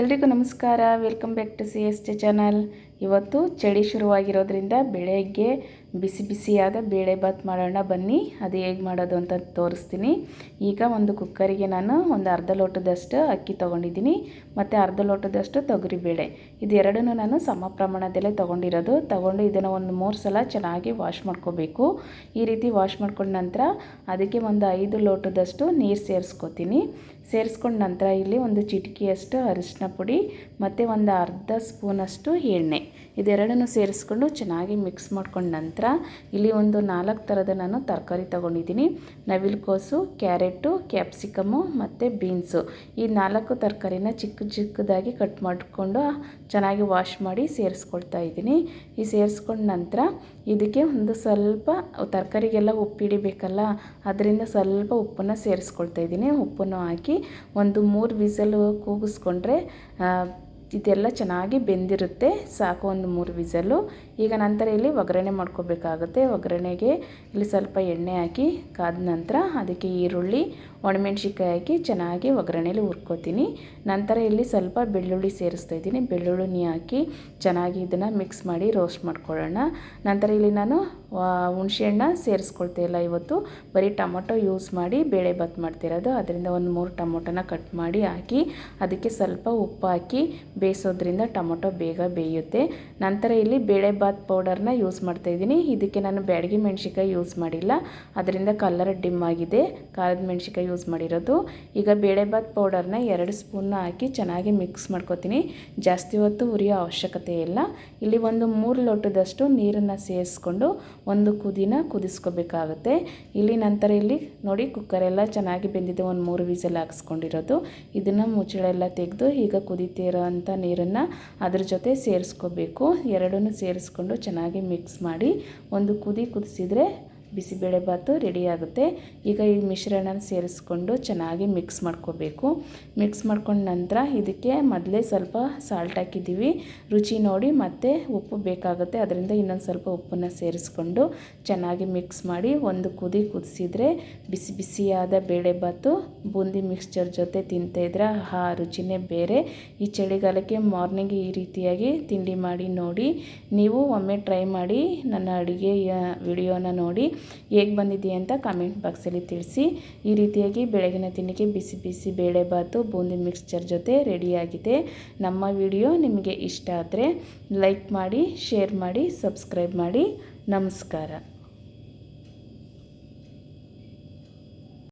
ಎಲ್ರಿಗೂ ನಮಸ್ಕಾರ. Welcome back to C S T channel. ಇವತ್ತು ಚಳಿ ಶುರುವಾಗಿರೋದ್ರಿಂದ ಬೆಳಗ್ಗೆ ಬಿಸಿ ಬಿಸಿಯಾದ ಬೇಳೆಭಾತ್ ಮಾಡೋಣ ಬನ್ನಿ. ಅದು ಹೇಗೆ ಮಾಡೋದು ಅಂತ ತೋರಿಸ್ತೀನಿ. ಈಗ ಒಂದು ಕುಕ್ಕರಿಗೆ ನಾನು ಒಂದು ಅರ್ಧ ಲೋಟದಷ್ಟು ಅಕ್ಕಿ ತೊಗೊಂಡಿದ್ದೀನಿ. ಮತ್ತು ಅರ್ಧ ಲೋಟದಷ್ಟು ತೊಗರಿಬೇಳೆ ಇದೆರಡನ್ನೂ ನಾನು ಸಮ ಪ್ರಮಾಣದಲ್ಲೇ ತೊಗೊಂಡಿರೋದು. ತೊಗೊಂಡು ಇದನ್ನು ಒಂದು ಮೂರು ಸಲ ಚೆನ್ನಾಗಿ ವಾಶ್ ಮಾಡ್ಕೋಬೇಕು. ಈ ರೀತಿ ವಾಶ್ ಮಾಡ್ಕೊಂಡ ನಂತರ ಅದಕ್ಕೆ ಒಂದು ಐದು ಲೋಟದಷ್ಟು ನೀರು ಸೇರಿಸ್ಕೋತೀನಿ. ಸೇರಿಸ್ಕೊಂಡ ನಂತರ ಇಲ್ಲಿ ಒಂದು ಚಿಟಿಕೆಯಷ್ಟು ಅರಿಶಿನ ಪುಡಿ, ಮತ್ತು ಒಂದು ಅರ್ಧ ಸ್ಪೂನಷ್ಟು ಎಣ್ಣೆ. ಇದೆರಡನ್ನು ಸೇರಿಸ್ಕೊಂಡು ಚೆನ್ನಾಗಿ ಮಿಕ್ಸ್ ಮಾಡ್ಕೊಂಡ ನಂತರ ಇಲ್ಲಿ ಒಂದು ನಾಲ್ಕು ಥರದ ನಾನು ತರಕಾರಿ ತೊಗೊಂಡಿದ್ದೀನಿ. ನವಿಲುಕೋಸು ಕ್ಯಾರೆಟು, ಕ್ಯಾಪ್ಸಿಕಮು ಮತ್ತು ಬೀನ್ಸು. ಈ ನಾಲ್ಕು ತರಕಾರಿನ ಚಿಕ್ಕ ಚಿಕ್ಕದಾಗಿ ಕಟ್ ಮಾಡಿಕೊಂಡು ಚೆನ್ನಾಗಿ ವಾಶ್ ಮಾಡಿ ಸೇರಿಸ್ಕೊಳ್ತಾ ಇದ್ದೀನಿ. ಈ ಸೇರಿಸ್ಕೊಂಡ ನಂತರ ಇದಕ್ಕೆ ಒಂದು ಸ್ವಲ್ಪ ತರಕಾರಿಗೆಲ್ಲ ಉಪ್ಪು ಹಿಡಿಬೇಕಲ್ಲ, ಅದರಿಂದ ಸ್ವಲ್ಪ ಉಪ್ಪನ್ನು ಸೇರಿಸ್ಕೊಳ್ತಾ ಇದ್ದೀನಿ. ಉಪ್ಪನ್ನು ಹಾಕಿ ಒಂದು ಮೂರು ವಿಸಲು ಕೂಗಿಸ್ಕೊಂಡ್ರೆ ಇದೆಲ್ಲ ಚೆನ್ನಾಗಿ ಬೆಂದಿರುತ್ತೆ. ಸಾಕು ಒಂದು ಮೂರು ವಿಸಲು. ಈಗ ನಂತರ ಇಲ್ಲಿ ಒಗ್ಗರಣೆ ಮಾಡ್ಕೋಬೇಕಾಗುತ್ತೆ. ಒಗ್ಗರಣೆಗೆ ಇಲ್ಲಿ ಸ್ವಲ್ಪ ಎಣ್ಣೆ ಹಾಕಿ ಕಾದ ನಂತರ ಅದಕ್ಕೆ ಈರುಳ್ಳಿ ಒಣಮೆಣ್ಸಿನ್ಕಾಯಿ ಹಾಕಿ ಚೆನ್ನಾಗಿ ಒಗ್ಗರಣೆಲಿ ಹುರ್ಕೋತೀನಿ. ನಂತರ ಇಲ್ಲಿ ಸ್ವಲ್ಪ ಬೆಳ್ಳುಳ್ಳಿ ಸೇರಿಸ್ತಾ ಇದ್ದೀನಿ. ಬೆಳ್ಳುಳ್ಳಿ ಹಾಕಿ ಚೆನ್ನಾಗಿ ಇದನ್ನು ಮಿಕ್ಸ್ ಮಾಡಿ ರೋಸ್ಟ್ ಮಾಡ್ಕೊಳ್ಳೋಣ. ನಂತರ ಇಲ್ಲಿ ನಾನು ಹುಣಸೆಹಣ್ಣ ಸೇರಿಸ್ಕೊಳ್ತಾ ಇಲ್ಲ ಇವತ್ತು. ಬರೀ ಟೊಮೊಟೊ ಯೂಸ್ ಮಾಡಿ ಬೇಳೆ ಭಾತ್ ಮಾಡ್ತಿರೋದು ಅದರಿಂದ ಒಂದು ಮೂರು ಟೊಮೊಟೊನ ಕಟ್ ಮಾಡಿ ಹಾಕಿ ಅದಕ್ಕೆ ಸ್ವಲ್ಪ ಉಪ್ಪು ಹಾಕಿ ಬೇಯಿಸೋದ್ರಿಂದ ಟೊಮೊಟೊ ಬೇಗ ಬೇಯುತ್ತೆ. ನಂತರ ಇಲ್ಲಿ ಬೇಳೆ ಬಾತ್ ಪೌಡರ್ನ ಯೂಸ್ ಮಾಡ್ತಾಯಿದ್ದೀನಿ ಇದಕ್ಕೆ ನಾನು ಬ್ಯಾಡಗಿ ಮೆಣಸಿಕಾಯಿ ಯೂಸ್ ಮಾಡಿಲ್ಲ. ಅದರಿಂದ ಕಲರ್ ಡಿಮ್ ಆಗಿದೆ. ಖಾರದ ಮೆಣ್ಸಿಕಾಯಿ ಯೂಸ್ ಮಾಡಿರೋದು. ಈಗ ಬೇಳೆಭಾತ್ ಪೌಡರ್ನ ಎರಡು ಸ್ಪೂನ್ನ ಹಾಕಿ ಚೆನ್ನಾಗಿ ಮಿಕ್ಸ್ ಮಾಡ್ಕೊತೀನಿ. ಜಾಸ್ತಿ ಹೊತ್ತು ಉರಿಯೋ ಅವಶ್ಯಕತೆ ಇಲ್ಲ. ಇಲ್ಲಿ ಒಂದು ಮೂರು ಲೋಟದಷ್ಟು ನೀರನ್ನು ಸೇರಿಸ್ಕೊಂಡು ಒಂದು ಕುದಿನ ಕುದಿಸ್ಕೋಬೇಕಾಗುತ್ತೆ. ಇಲ್ಲಿ ನಂತರ ಇಲ್ಲಿ ನೋಡಿ ಕುಕ್ಕರೆಲ್ಲ ಚೆನ್ನಾಗಿ ಬೆಂದಿದೆ. ಒಂದು ಮೂರು ವಿಸಲ್ ಹಾಕ್ಸ್ಕೊಂಡಿರೋದು. ಇದನ್ನು ಮುಚ್ಚಳೆಲ್ಲ ತೆಗೆದು ಈಗ ಕುದಿತಿರೋ ಅಂಥ ನೀರನ್ನು ಅದ್ರ ಜೊತೆ ಸೇರಿಸ್ಕೋಬೇಕು. ಎರಡನ್ನೂ ಸೇರಿಸ್ಕೊಂಡು ಚೆನ್ನಾಗಿ ಮಿಕ್ಸ್ ಮಾಡಿ ಒಂದು ಕುದಿ ಕುದಿಸಿದ್ರೆ ಬಿಸಿಬೇಳೆಭಾತು ರೆಡಿಯಾಗುತ್ತೆ ಈಗ ಈ ಮಿಶ್ರಣ ಸೇರಿಸ್ಕೊಂಡು ಚೆನ್ನಾಗಿ ಮಿಕ್ಸ್ ಮಾಡ್ಕೋಬೇಕು. ಮಿಕ್ಸ್ ಮಾಡ್ಕೊಂಡ ನಂತರ ಇದಕ್ಕೆ ಮೊದಲೇ ಸ್ವಲ್ಪ ಸಾಲ್ಟ್ ಹಾಕಿದ್ದೀವಿ. ರುಚಿ ನೋಡಿ ಮತ್ತೆ ಉಪ್ಪು ಬೇಕಾಗುತ್ತೆ. ಅದರಿಂದ ಇನ್ನೊಂದು ಸ್ವಲ್ಪ ಉಪ್ಪನ್ನು ಸೇರಿಸ್ಕೊಂಡು ಚೆನ್ನಾಗಿ ಮಿಕ್ಸ್ ಮಾಡಿ ಒಂದು ಕುದಿ ಕುದಿಸಿದರೆ ಬಿಸಿ ಬಿಸಿಯಾದ ಬೇಳೆಭಾತು ಬೂಂದಿ ಮಿಕ್ಸ್ಚರ್ ಜೊತೆ ತಿಂತಾಯಿದ್ರೆ ಆ ರುಚಿನೇ ಬೇರೆ. ಈ ಚಳಿಗಾಲಕ್ಕೆ ಮಾರ್ನಿಂಗ್ ಈ ರೀತಿಯಾಗಿ ತಿಂಡಿ ಮಾಡಿ ನೋಡಿ. ನೀವು ಒಮ್ಮೆ ಟ್ರೈ ಮಾಡಿ ನನ್ನ ಅಡುಗೆ ವಿಡಿಯೋನ ನೋಡಿ. ಹೇಗೆ ಬಂದಿದೆ ಅಂತ ಕಮೆಂಟ್ ಬಾಕ್ಸಲ್ಲಿ ತಿಳಿಸಿ. ಈ ರೀತಿಯಾಗಿ ಬೆಳಗಿನ ತಿಂಡಿಗೆ ಬಿಸಿ ಬಿಸಿ ಬೇಳೆಬಾತು ಬೂಂದಿ ಮಿಕ್ಸ್ಚರ್ ಜೊತೆ ರೆಡಿಯಾಗಿದೆ ನಮ್ಮ ವಿಡಿಯೋ ನಿಮಗೆ ಇಷ್ಟ ಆದರೆ ಲೈಕ್ ಮಾಡಿ ಶೇರ್ ಮಾಡಿ ಸಬ್ಸ್ಕ್ರೈಬ್ ಮಾಡಿ. ನಮಸ್ಕಾರ.